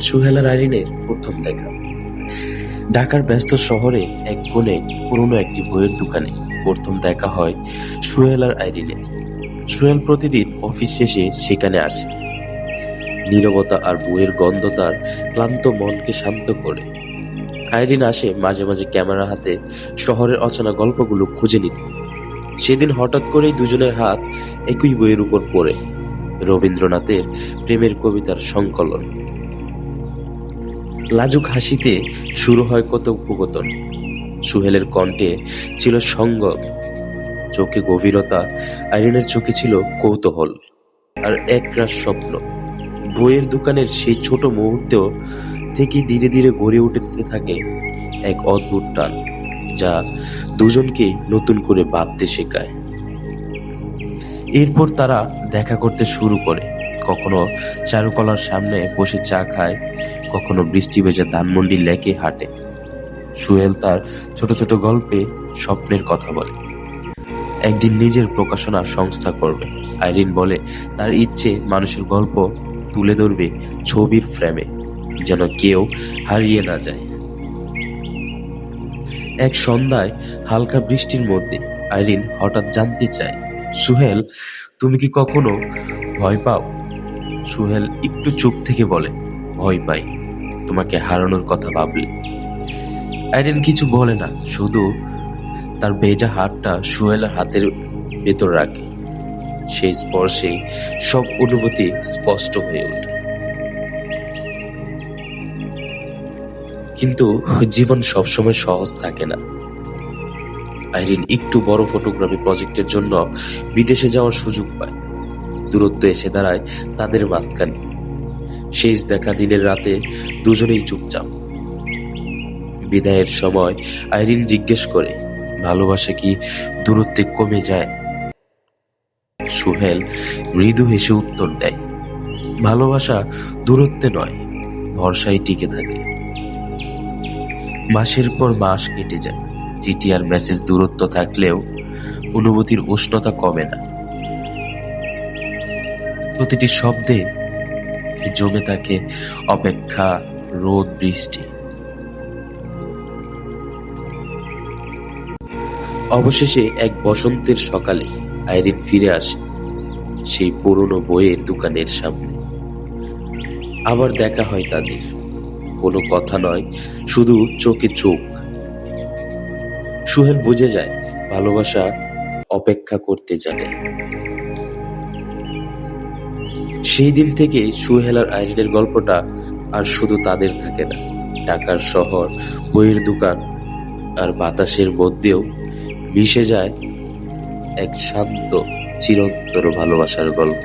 সুহেলার আইরিনের প্রথম দেখা। ঢাকার ব্যস্ত শহরে এক কোণে পুরনো একটি বইয়ের দোকানে প্রথম দেখা হয় সুহেলার আইরিনের সুহেল প্রতিদিন অফিস শেষে সেখানে আসে। নীরবতা আর বইয়ের গন্ধ তার ক্লান্ত মনকে শান্ত করে। আইরিন আসে মাঝে মাঝে ক্যামেরা হাতে শহরের অচেনা গল্পগুলো খুঁজে নিতে। সেদিন হঠাৎ করেই দুজনের হাত একই বইয়ের উপর পড়ে। রবীন্দ্রনাথের প্রেমের কবিতার সংকলন। লাজুক হাসিতে শুরু হয় কত কথোপকথন সুহেলের কণ্ঠে ছিল সঙ্গম চোখে গভীরতা, আইরিনের চোখে ছিল কৌতূহল আর একরাশ স্বপ্ন। বইয়ের দোকানের সেই ছোট মুহূর্তেও থেকে ধীরে ধীরে গড়ে উঠতে থাকে এক অদ্ভুত টান, যা দুজনকেই নতুন করে ভাবতে শেখায়। এরপর তারা দেখা করতে শুরু করে। কখনো চারুকলার সামনে বসে চা খায়, কখনো বৃষ্টি ভেজা ধানমন্ডি লেকে হাঁটে। সুহেল তার ছোট ছোট গল্পে স্বপ্নের কথা বলে। একদিন নিজের প্রকাশনা সংস্থা করবে। আইরিন বলে, তার ইচ্ছে মানুষের গল্প তুলে ধরবে ছবির ফ্রেমে, যেন কেউ হারিয়ে না যায়। এক সন্ধ্যায় হালকা বৃষ্টির মধ্যে আইরিন হঠাৎ জানতে চায়, সুহেল, তুমি কি কখনো ভয় পাও? সুহেল একটু চুপ থেকে বলে, ভয় পাই, তোমাকে হারানোর কথা ভাবলে। আইরিন কিছু বলে না, শুধু তার ভেজা হাতটা সুহেলের হাতের ভেতর রাখে। সেই স্পর্শেই সব অনুভূতি স্পষ্ট হয়ে ওঠে। কিন্তু জীবন সবসময় সহজ থাকে না। আইরিন একটু বড় ফটোগ্রাফি প্রজেক্টের জন্য বিদেশে যাওয়ার সুযোগ পায়। দূরত্ব এসে দাঁড়ায় তাদের মাঝখানে। শেষ দেখা দিনের রাতে দুজনেই চুপচাপ। বিদায়ের সময় আইরিন জিজ্ঞেস করে, ভালোবাসা কি দূরত্বে কমে যায়? সুহেল মৃদু হেসে উত্তর দেয়, ভালোবাসা দূরত্বে নয়, ভরসায় টিকে থাকে। মাসের পর মাস কেটে যায়, চিঠি আর মেসেজ দূরত্ব থাকলেও অনুভূতির উষ্ণতা কমে না। প্রতিটি শব্দে জমে থাকে অপেক্ষা রোদ বৃষ্টি। অবশেষে এক বসন্তের সকালে আইরিন ফিরে আসে সেই পুরনো বইয়ের দোকানের সামনে। আবার দেখা হয় তাদের। কোনো কথা নয়, শুধু চোখে চোখ। সুহেল বুঝে যায়, ভালোবাসা অপেক্ষা করতে জানে। সেই দিন থেকে সুহেল আর আইরিনের গল্পটা আর শুধু তাদের থাকে না। ঢাকার শহর, বইয়ের দোকান আর বাতাসের মধ্যেও মিশে যায় এক শান্ত চিরন্তর ভালোবাসার গল্প।